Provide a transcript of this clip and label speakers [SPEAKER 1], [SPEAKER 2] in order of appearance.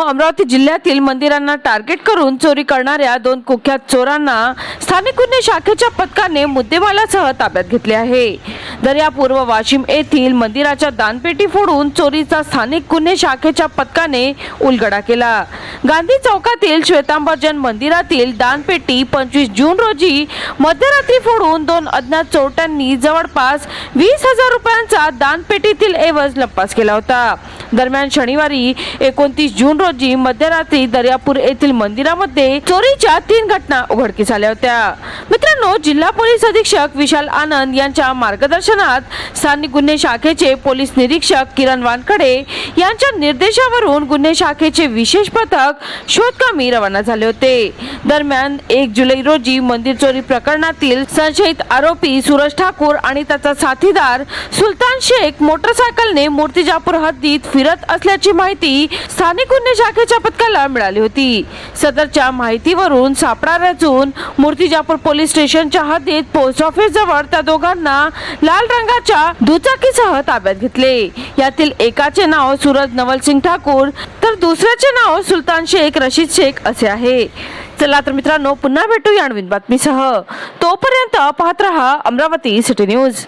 [SPEAKER 1] अमरावती जिल्ह्यातील मंदिरांना टार्गेट करून चोरी करणाऱ्या दोन कुख्यात चोरांना स्थानिक गुन्हे शाखेच्या पथकाने मुद्देमालासह ताब्यात घेतले आहे. दर्यापूर्व वाशिम येथील मंदिराच्या दानपेटी फोडून चोरीचा स्थानिक गुन्हे शाखेच्या पथकाने उलगडा केला. गांधी चौकातील श्वेतांबरजन मंदिरातील दानपेटी पंचवीस जून रोजी मध्यरात्री फोडून दोन अज्ञात चोरट्यांनी जवळपास वीस हजार रुपयांचा दानपेटीतील एवज लपास केला होता. दरम्यान शनिवारी एकोणतीस जून रोजी मध्यरात्री दर्यापूर येथील मंदिरामध्ये चोरीच्या तीन घटना उघडकीस आल्या होत्या. मित्रांनो जिल्हा पोलीस अधीक्षक विशाल आनंद यांच्या मार्गदर्शनात स्थानिक गुन्हे शाखेचे पोलीस निरीक्षक किरण वानखडे यांच्या निर्देशावरून गुन्हे शाखेचे विशेष पथक शोधकामी रवाना झाले होते. दरम्यान एक जुलै रोजी मंदिर चोरी प्रकरणातील संशयित आरोपी सूरज ठाकूर आणि त्याचा साथीदार सुलतान शेख मोटरसायकलने मूर्तिजापूर हद्दीत फिरत असल्याची माहिती स्थानिक गुन्हे शाखेच्या पथकाला मिळाली होती. सदरच्या माहितीवरून सापळा रचून मूर्तिजापूर पोलीस स्टेशनच्या हद्दीत पोस्ट ऑफिस जवळ त्या दोघांना लाल रंगाच्या दुचाकीसह ताब्यात घेतले. यातील एकाचे नाव सूरज नवलसिंग ठाकूर तर दुसऱ्याचे नाव सुलतान शेख रशीद शेख असे आहे. चला तर मित्रांनो पुन्हा भेटू या नवीन बातमीसह. तोपर्यंत पाहत रहा अमरावती सिटी न्यूज.